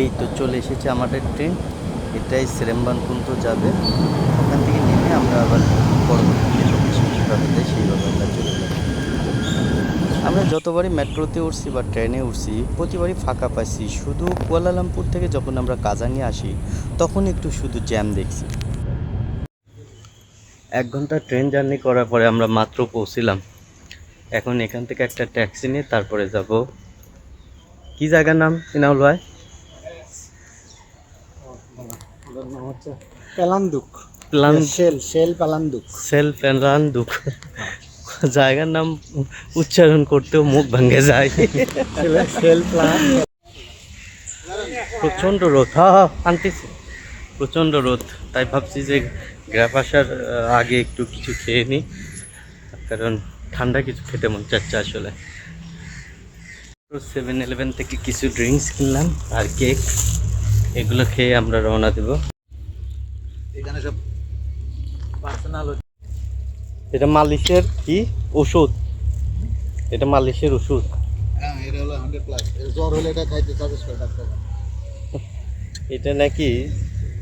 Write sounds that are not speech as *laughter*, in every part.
এই তো চলে এসেছে আমাদের ট্রেন। এটাই সেরেম্বান পর্যন্ত যাবে। ওখান থেকে নেমে আমরা আবার পরবর্তী লোকেশন দেয় সেইভাবে আমরা চলে যাব। আমরা যতবারই মেট্রোতে উঠছি বা ট্রেনে উঠছি, প্রতিবারই ফাঁকা পাইছি। শুধু কুয়ালালামপুর থেকে যখন আমরা কাজানি আসি, তখন একটু শুধু জ্যাম দেখছি। এক ঘণ্টা ট্রেন জার্নি করার পরে আমরা মাত্র পৌঁছিলাম। এখন এখান থেকে একটা ট্যাক্সি নিয়ে তারপরে যাব। কি জায়গার নাম ইনাউল ভাই? পেলান্দুক। প্লান শেল শেল পেলান্দুক। সেলফ প্যান দুঃখ জায়গার নাম উচ্চারণ করতেও মুখ ভেঙে যায়। শেল প্লান প্রচণ্ড রোদ। হ্যাঁ হ্যাঁ আনতেছি। প্রচণ্ড রোদ। তাই ভাবছি যে গ্রাফ আসার আগে একটু কিছু খেয়ে নিই কারণ ঠান্ডা কিছু খেতে মন চাচ্ছে আসলে। সেভেন ইলেভেন থেকে কিছু ড্রিঙ্কস কিনলাম আর কেক এগুলো খেয়ে আমরা রওনা দেব। এখানে সব পার্সোনাল এটা মালিশের কি? ওষুধ। এটা মালিশের ওষুধ। হ্যাঁ এটা হলো হান্ড্রেড প্লাস জ্বর হলে এটা খাইতে সাজেস্ট করে ডাক্তার এটা নাকি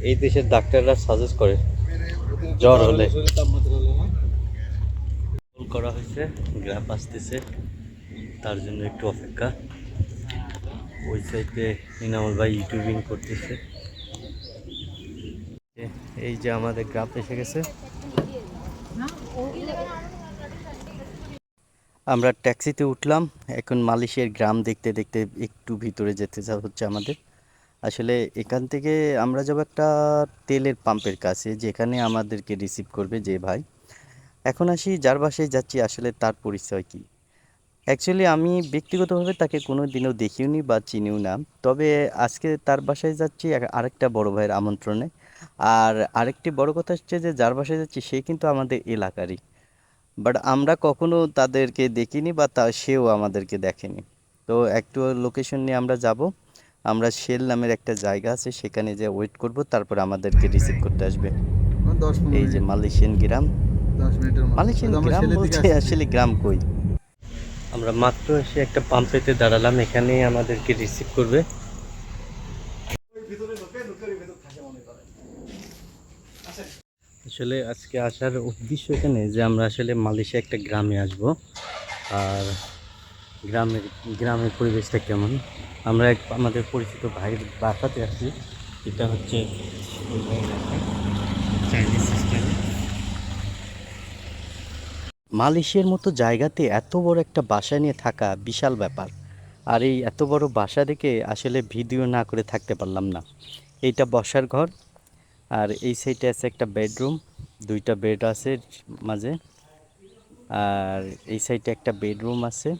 এই দেশের ডাক্তাররা সাজেস্ট করে। জ্বর হলে। কল করা হয়েছে গ্রাফ আসতেছে। তার জন্য একটু অপেক্ষা। ওই সাইডে ইনামুল ভাই ইউটিউবিং করতেছে। এই যে আমাদের গ্রাম এসে গেছে। আমরা ট্যাক্সিতে উঠলাম, এখন মালয়েশিয়ার গ্রাম দেখতে দেখতে একটু ভিতরে যেতে যা হচ্ছে আমাদের। আসলে এখান থেকে আমরা যাব একটা তেলের পাম্পের কাছে, যেখানে আমাদেরকে রিসিভ করবে যে ভাই। এখন আসি যার বাসায় যাচ্ছি, আসলে তার পরিচয় কি? অ্যাকচুয়ালি আমি ব্যক্তিগতভাবে তাকে কোনো দিনও দেখিওনি বা চিনিও না, তবে আজকে তার বাসায় যাচ্ছি আরেকটা বড় ভাইয়ের আমন্ত্রণে। আর আরেকটি বড় কথা হচ্ছে যে যার বাসায় যাচ্ছি সে কিন্তু আমাদের এলাকারই। বাট আমরা কখনো তাদেরকে দেখিনি বা তা সেও আমাদেরকে দেখেনি। তো একটু লোকেশন নিয়ে আমরা যাব। আমরা শেল নামের একটা জায়গা আছে সেখানে যে ওয়েট করব তারপর আমাদেরকে রিসিভ করতে আসবে। দশ এই যে মালয়েশিয়ান গ্রাম। মালয়েশিয়ান গ্রাম আসছি। আসলে গ্রাম কই? আমরা মাত্র এসে একটা পাম্পেতে দাঁড়ালাম এখানেই আমাদেরকে রিসিভ করবে। আসলে আজকে আসার উদ্দেশ্য এখানে যে আমরা আসলে মালয়েশিয়া একটা গ্রামে আসব। আর গ্রামের গ্রামের পরিবেশটা কেমন? আমরা এক, আমাদের পরিচিত ভাইয়ের বাসাতে আছি। এটা হচ্ছে মালয়েশিয়ার মতো জায়গাতে এত বড় একটা বাসা নিয়ে থাকা বিশাল ব্যাপার। আর এই এত বড় বাসা দেখে আসলে ভিডিও না করে থাকতে পারলাম না। এইটা বসার ঘর আর এই সাইডে আছে একটা বেডরুম, দুইটা বেড আছে মাঝে। আর এই সাইডে একটা বেডরুম আছে।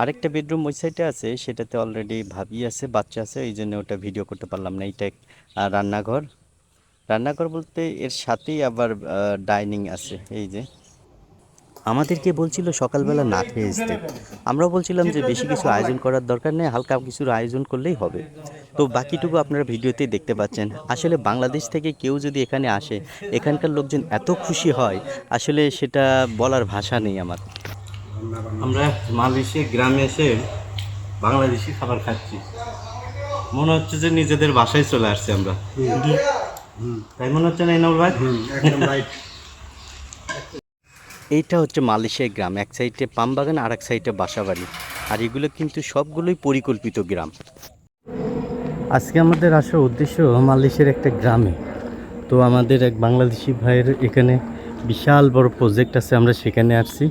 আরেকটা বেডরুম ওই সাইডে আছে, সেটাতে অলরেডি ভাবি আছে, বাচ্চা আছে, এই জন্য ওটা ভিডিও করতে পারলাম না, এইটা রান্নাঘর। রান্নাঘর বলতে এর সাথেই আবার ডাইনিং আছে, এই যে। আমাদেরকে বলছিল সকালবেলা না খেয়ে আসতে আমরা বলছিলাম যে বেশি কিছু আয়োজন করার দরকার নেই, হালকা কিছুর আয়োজন করলেই হবে। তো বাকিটুকু আপনারা ভিডিওতেই দেখতে পাচ্ছেন। আসলে বাংলাদেশ থেকে কেউ যদি এখানে আসে এখানকার লোকজন এত খুশি হয় আসলে সেটা বলার ভাষা নেই আমার। আমরা মালয়েশিয়া গ্রামে এসে বাংলাদেশি খাবার খাচ্ছি। মনে হচ্ছে যে নিজেদের বাসায় চলে আসছি আমরা। তাই মনে হচ্ছে না ইনাউল ভাই? এইটা হচ্ছে মালয়েশিয়ার গ্রাম এক সাইডে পাম বাগান আর এক সাইডে বাসাবাড়ি। আর এগুলো কিন্তু সবগুলোই পরিকল্পিত গ্রাম। আজকে আমাদের আসার উদ্দেশ্য মালয়েশিয়ার একটা গ্রামে। তো আমাদের এক বাংলাদেশি ভাইয়ের এখানে বিশাল বড় প্রজেক্ট আছে, আমরা সেখানে আসছি।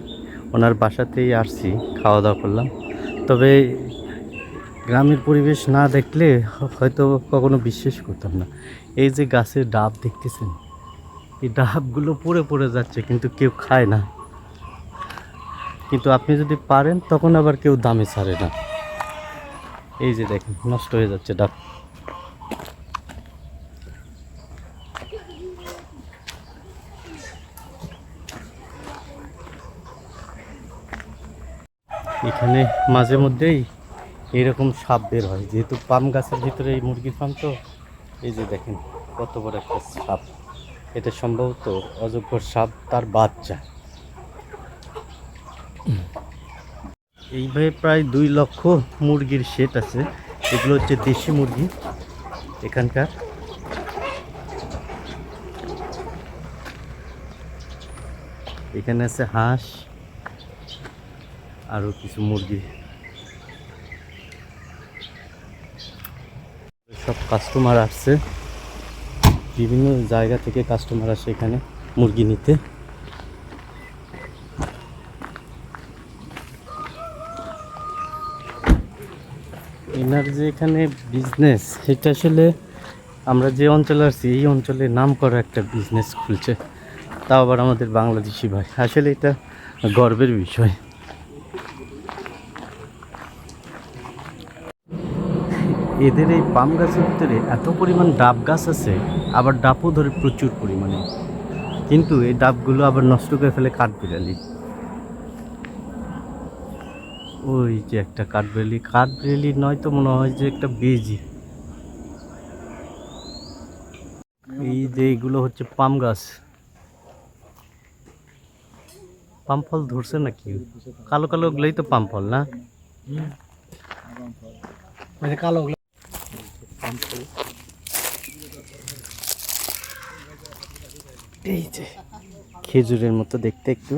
ওনার বাসাতেই আসছি খাওয়া দাওয়া করলাম। তবে গ্রামের পরিবেশ না দেখলে হয়তো কখনো বিশ্বাস করতাম না। এই যে গাছের ডাব দেখতেছেন, এই ডাবগুলো পড়ে পড়ে যাচ্ছে, কিন্তু কেউ খায় না। কিন্তু আপনি যদি পারেন, তখন আবার কেউ দামে ছাড়ে না। এই যে দেখেন, নষ্ট হয়ে যাচ্ছে ডাব। এখানে মাঝে মধ্যেই এইরকম সাপ বের হয়। যেহেতু পাম গাছের ভিতরে এই মুরগির ফার্ম তো, এই যে দেখেন কত বড় একটা সাপ। এটা সম্ভবত অযোগ্য সাপ তার বাচ্চা। এইভাবে প্রায় দুই লক্ষ মুরগির সেট আছে। এগুলো হচ্ছে দেশি মুরগি এখানকার। এখানে আছে হাঁস আরও কিছু মুরগি। সব কাস্টমার আসছে। বিভিন্ন জায়গা থেকে কাস্টমার আসে এখানে মুরগি নিতে। এনার যে এখানে বিজনেস এটা আসলে আমরা যে অঞ্চলে আছি, এই অঞ্চলে নাম করা একটা বিজনেস খুলছে। তাও আবার আমাদের বাংলাদেশি ভাই। আসলে এটা গর্বের বিষয়। এদের এই পাম গাছের ভিতরে এত পরিমাণ ডাব গাছ আছে, আবার ডাবও ধরে প্রচুর পরিমাণে। কিন্তু এই ডাবগুলো আবার নষ্ট করে ফেলে কাঠবিড়ালি ওই যে একটা কাঠবিড়ালি কাঠবিড়ালি নয় তো মনে হয় যে একটা বেজি। এই যে এইগুলো হচ্ছে পাম গাছ। পাম ফল ধরছে নাকি? কালো কালো ওগুলোই তো পাম ফল না? মানে কালো এই যে খেজুরের মতো দেখতে একটু।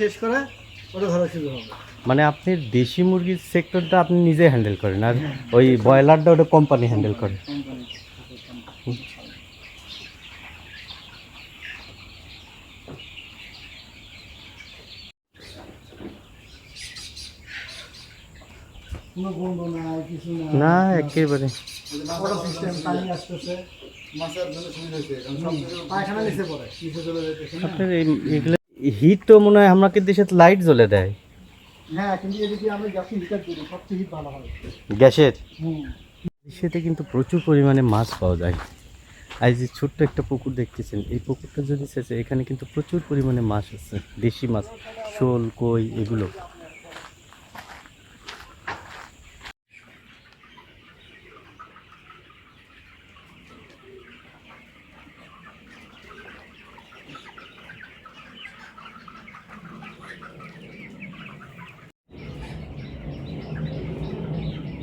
শেষ করে ওটা ধরা শুরু হবে। মানে আপনি দেশি মুরগির সেক্টরটা আপনি নিজে হ্যান্ডেল করেন আর ওই ব্রয়লারটা ওটা কোম্পানি হ্যান্ডেল করে। না একেবারে। আপনার এই এগুলো হিট তো মনে হয় আমাকে দেশে লাইট জ্বলে দেয়। হ্যাঁ কিন্তু এদিকে আমরা গ্যাসে হিটার করি সবচেয়ে হিট ভালো হয়। গ্যাসের? দেশেতে কিন্তু প্রচুর পরিমাণে মাছ পাওয়া যায়। আর যে ছোট্ট একটা পুকুর দেখতেছেন এই পুকুরটা যদি সেচে এখানে কিন্তু প্রচুর পরিমাণে মাছ আছে দেশি মাছ শোল কই এগুলো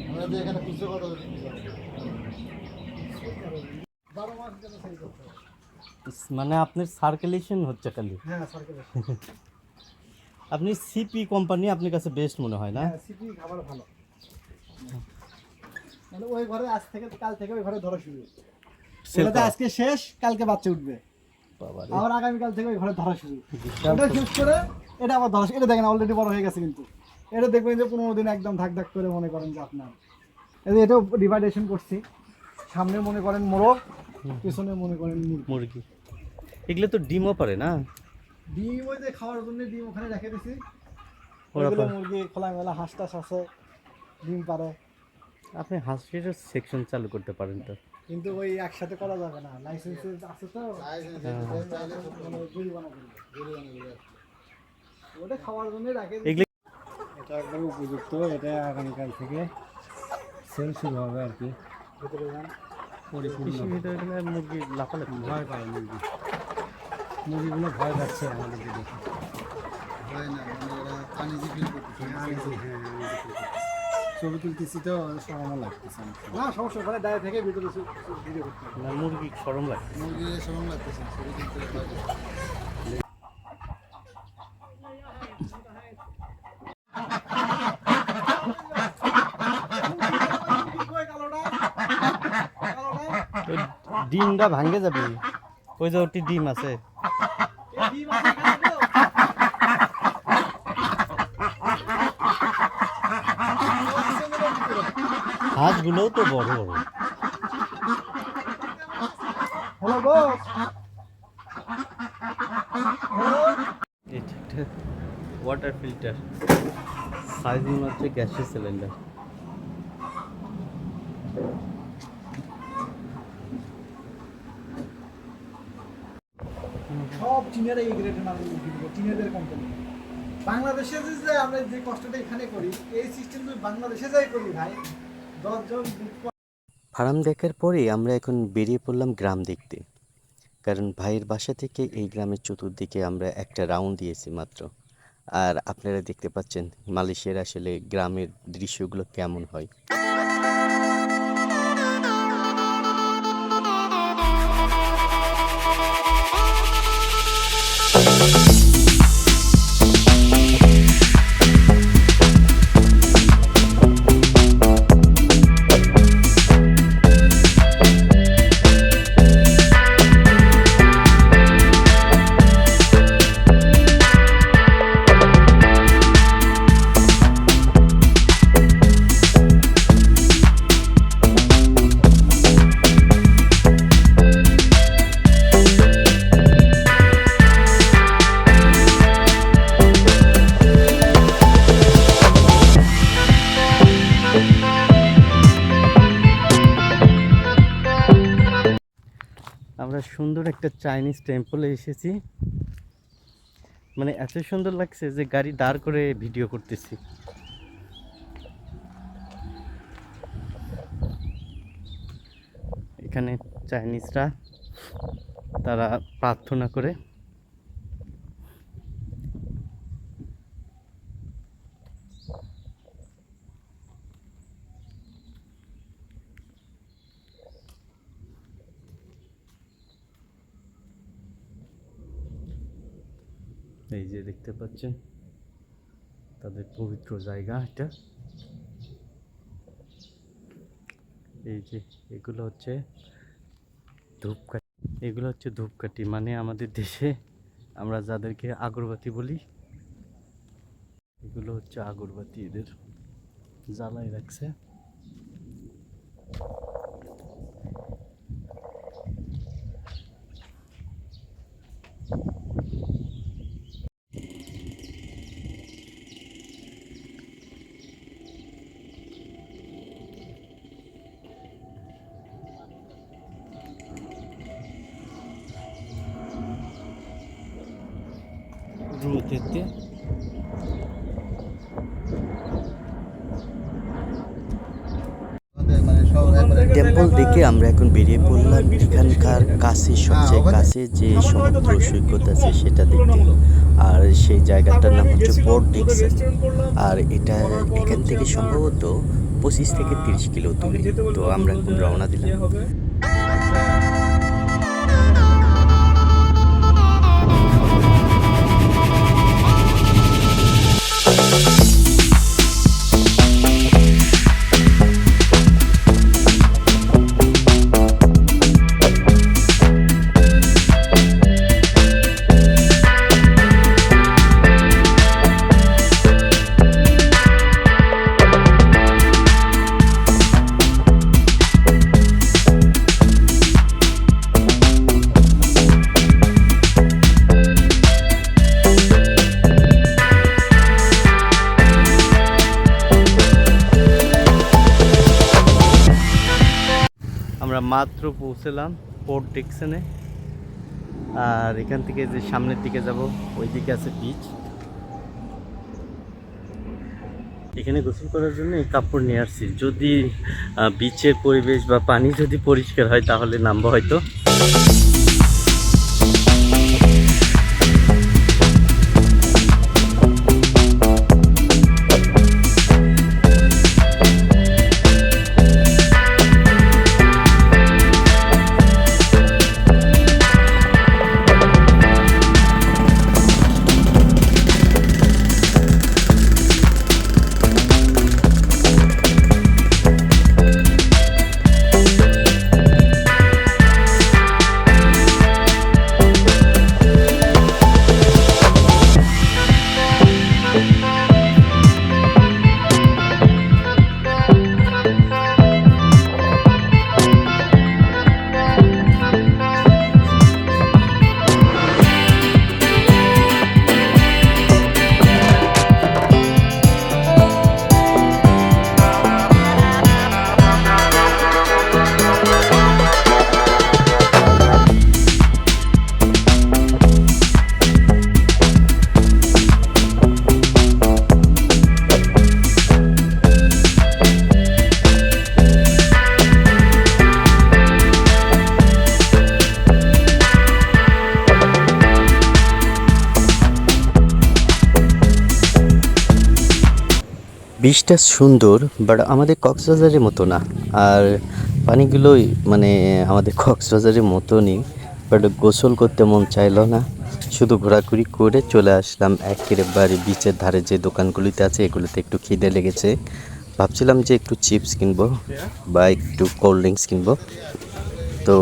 আমরা যে এখানে খুচরো কথা বলি বারো মাস যেন সেই করতে হবে। মানে আপনার সার্কুলেশন হচ্ছে খালি। হ্যাঁ সরকার *laughs* আপনি সিপি কোম্পানি আপনার কাছে বেস্ট মনে হয় না? হ্যাঁ সিপি খাবার ভালো। মানে ওই ঘরে আজ থেকে কাল থেকে ওই ঘরে ধরা শুরু ওটাতে আজকে শেষ কালকে বাচ্চা উঠবে। বাবা। আবার আগামীকাল থেকে ওই ঘরে ধরা শুরু। এটা শেষ করে এটা আবার ধরা। এটা দেখেন অলরেডি বড় হয়ে গেছে কিন্তু। এটা দেখবেন যে পনেরো দিন একদম ধাক ধাক করে মনে করেন যে আপনার। এটাও ডিভাইডেশন করছি। সামনে মনে করেন মোরগ পিছনে মনে করেন মুরগি। এগুলো তো ডিমও পারে না। ডিম ওই যে খাওয়ার জন্য ডিম ওখানে রেখে দিছি। পারে। মুরগি খোলামেলা হাঁস টাস আছে ডিম পারে। আপনি হাঁসের সেকশন চালু করতে পারেন তো। কিন্তু ওই একসাথে করা যাবে না লাইসেন্স আছে তো। ওটা খাওয়ার জন্য রাখে দিছি। এটা একদম উপযুক্ত এটা আগামীকাল থেকে সেল শুরু হবে আর কি। ভিতরে মুরগি লাফালাফি ভয় পায় মুরগি। মুরগিগুলো ভয় পাচ্ছে আমাদেরকে দেখে। হয় মানে করতেছে। হ্যাঁ? ছবি তুলতেছি তো সময় লাগতেছে না সমস্যা ওখানে দাঁড়িয়ে থেকে ভিতরে না মুরগি সরম লাগে মুরগির সময় লাগতেছে ছবি তুলতে ডিমটা ভাঙে যাবে। ওই যে ওটি ডিম আছে? মাছগুলোও তো বড়। বড় ওয়াটার ফিল্টার সাইজ হচ্ছে গ্যাসের সিলিন্ডার সব চীনের এই গ্রেডের চীনেদের কোম্পানি বাংলাদেশে যে আমরা যে কষ্টটা এখানে করি এই সিস্টেম তুই বাংলাদেশে যাই করি ভাই। ফার্ম দেখার পরেই আমরা এখন বেরিয়ে পড়লাম গ্রাম দেখতে। কারণ ভাইয়ের বাসা থেকে এই গ্রামের চতুর্দিকে আমরা একটা রাউন্ড দিয়েছি মাত্র। আর আপনারা দেখতে পাচ্ছেন মালয়েশিয়ার আসলে গ্রামের দৃশ্যগুলো কেমন হয়। একটা চাইনিজ টেম্পলে এসেছি। মানে এত সুন্দর লাগছে যে গাড়ি দাঁড় করে ভিডিও করতেছি। এখানে চাইনিজরা তারা প্রার্থনা করে এই যে দেখতে পাচ্ছেন, তাদের পবিত্র জায়গা এটা। এই যে এগুলো হচ্ছে ধূপকাঠি। এগুলো হচ্ছে ধূপকাঠি মানে আমাদের দেশে আমরা যাদেরকে আগরবাতি বলি, এগুলো হচ্ছে আগরবাতি এদের জ্বালাই রাখছে। টেম্পল দেখে আমরা এখন বেরিয়ে পড়লাম এখানকার কাছে সবচেয়ে কাছে যে সমুদ্র সৈকত আছে সেটা দেখতে। আর সেই জায়গাটার নাম হচ্ছে পোর্ট ডিকসন আর এটা এখান থেকে সম্ভবত পঁচিশ থেকে তিরিশ কিলো দূরে। তো আমরা এখন রওনা দিলাম। মাত্র পৌঁছলাম পোর্ট ডিকশনে আর এখান থেকে যে সামনের দিকে যাব ওই দিকে আছে বিচ এখানে গোসল করার জন্য এই কাপড় নিয়ে আসছি। যদি বিচের পরিবেশ বা পানি যদি পরিষ্কার হয়, তাহলে নামবো হয়তো। বীজটা সুন্দর বাট আমাদের কক্সবাজারের মতো না। আর পানিগুলোই মানে আমাদের কক্সবাজারের মতনই বাট গোসল করতে মন চাইলো না। শুধু ঘোরাঘুরি করে চলে আসলাম একেবারে বিচের ধারে যে দোকানগুলিতে আছে, এগুলোতে একটু খিদে লেগেছে। ভাবছিলাম যে একটু চিপস কিনবো বা একটু কোল্ড ড্রিঙ্কস কিনবো। তো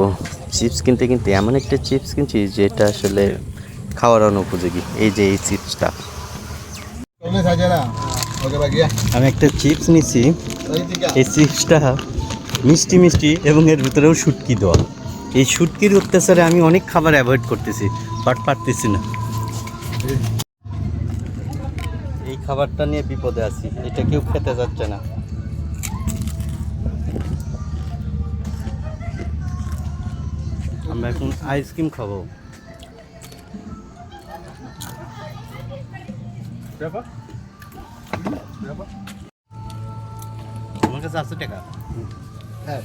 চিপস কিনতে কিনতে এমন একটা চিপস কিনছি যেটা আসলে খাওয়ার অনুপযোগী, এই যে এই চিপসটা। আমি একটা চিপস নিছি। এই চিপসটা মিষ্টি মিষ্টি এবং এর ভিতরেও শুটকি দেওয়া। এই শুটকির অত্যাচারে আমি অনেক খাবার অ্যাভয়েড করতেছি বাট পারতেছি না। এই খাবারটা নিয়ে বিপদে আছি এটা কেউ খেতে যাচ্ছে না। আমরা এখন আইসক্রিম খাব। আমার কাছে আছে টাকা? হ্যাঁ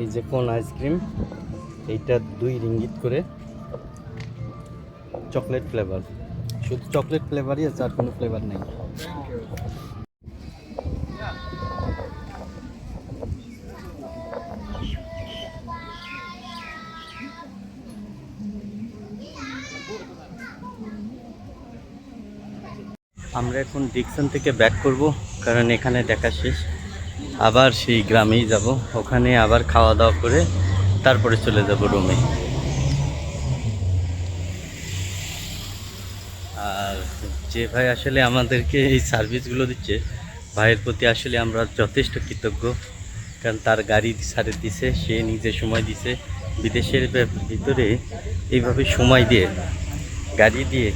এই যে কোন আইসক্রিম এইটা দুই রিঙ্গিত করে চকলেট ফ্লেভার। শুধু চকলেট ফ্লেভারই আছে আর কোনো ফ্লেভার নেই। আমরা এখন ডিকসন থেকে ব্যাক করব, কারণ এখানে দেখা শেষ। আবার সেই গ্রামেই যাব, ওখানে আবার খাওয়া দাওয়া করে তারপরে চলে যাব রুমে আর যে ভাই আসলে আমাদেরকে এই সার্ভিসগুলো দিচ্ছে, ভাইয়ের প্রতি আসলে আমরা যথেষ্ট কৃতজ্ঞ, কারণ তার গাড়ি সারে দিছে, সে নিজে সময় দিছে। বিদেশের ভিতরে এইভাবে সময় দিয়ে, গাড়ি দিয়ে,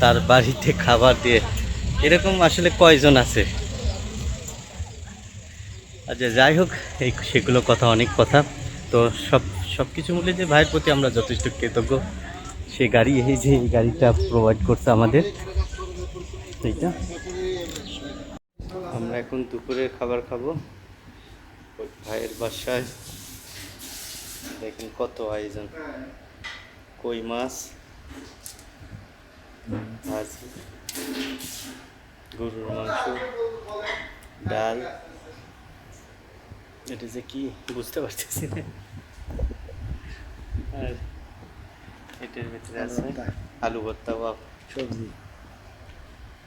তার বাড়িতে খাবার দিয়ে এরকম আসলে কয়জন আছে? আচ্ছা যাই হোক, এই সেগুলো কথা অনেক কথা। তো সব সব কিছু মিলে যে ভাইয়ের প্রতি আমরা যথেষ্ট কৃতজ্ঞ। সে গাড়ি, এই যে এই গাড়িটা প্রোভাইড করছে আমাদের। এইটা। আমরা এখন দুপুরের খাবার খাব। ভাইয়ের বাসায়। দেখেন কত আয়োজন। কই মাছ? ভাজি। গরুর মাংস ডাল। এটা যে কি? বুঝতে পারতেছি না। আর এটার ভিতরে আছে আলু ভর্তা। বা সবজি।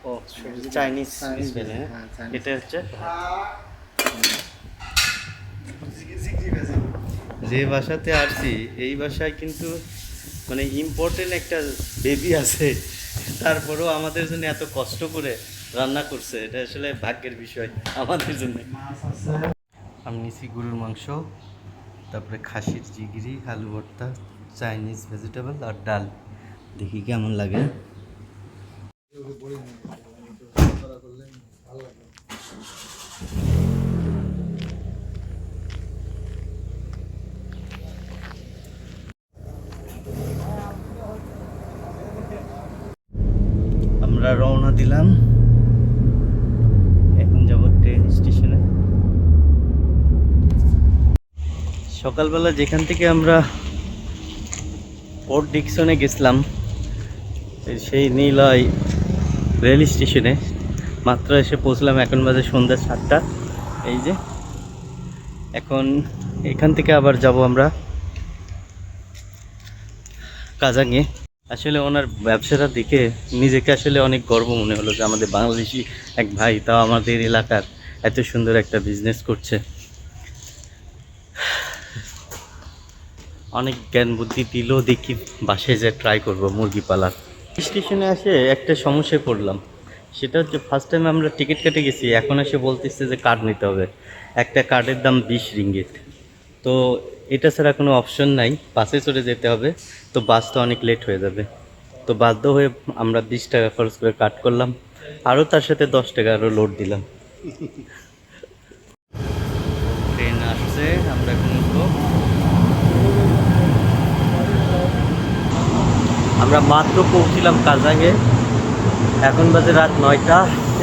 ও সবজি চাইনিজ স্পেনে হ্যাঁ, Chinese। এটা হচ্ছে যে বাসাতে আসছি এই বাসায় কিন্তু মানে ইম্পর্টেন্ট একটা বেবি আছে। তারপরেও আমাদের জন্য এত কষ্ট করে রান্না করছে, এটা আসলে ভাগ্যের বিষয় আমাদের জন্য। আমি নিছি গরুর মাংস, তারপরে খাসির জিগিরি, আলু ভর্তা, চাইনিজ ভেজিটেবল আর ডাল। দেখি কেমন লাগে। আমরা রওনা দিলাম এখন যাব ট্রেন স্টেশনে সকালবেলা যেখান থেকে আমরা পোর্ট ডিকশনে গেছিলাম সেই নীলয় রেল স্টেশনে, মাত্র এসে পৌঁছলাম এখন বাজে সন্ধ্যা সাতটা। এই যে, এখন এখান থেকে আবার যাব আমরা কাজাঙে। আসলে ওনার ব্যবসাটা দেখে নিজেকে আসলে অনেক গর্ব মনে হলো যে আমাদের বাংলাদেশি এক ভাই, তাও আমাদের এলাকার এত সুন্দর একটা বিজনেস করছে। অনেক জ্ঞান বুদ্ধি দিলেও দেখি বাসায় যে ট্রাই করব মুরগি পালার। স্টেশনে এসে একটা সমস্যায় পড়লাম। সেটা হচ্ছে ফার্স্ট টাইম আমরা টিকিট কেটে গেছি, এখন এসে বলতেছে যে কার্ড নিতে হবে। একটা কার্ডের দাম বিশ রিঙ্গিত। তো এটা ছাড়া কোনো অপশন নাই, বাসে চড়ে যেতে হবে, তো বাস তো অনেক লেট হয়ে যাবে। তো বাধ্য হয়ে আমরা বিশ টাকা খরচ করে কাট করলাম, আরও তার সাথে দশ টাকা আরও লোড দিলাম। ট্রেন আসছে আমরা এখন উঠবো আমরা মাত্র পৌঁছিলাম কাজাঙে এখন বাজে রাত নয়টা।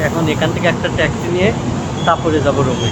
এখন এখান থেকে একটা ট্যাক্সি নিয়ে তারপরে যাব রুমে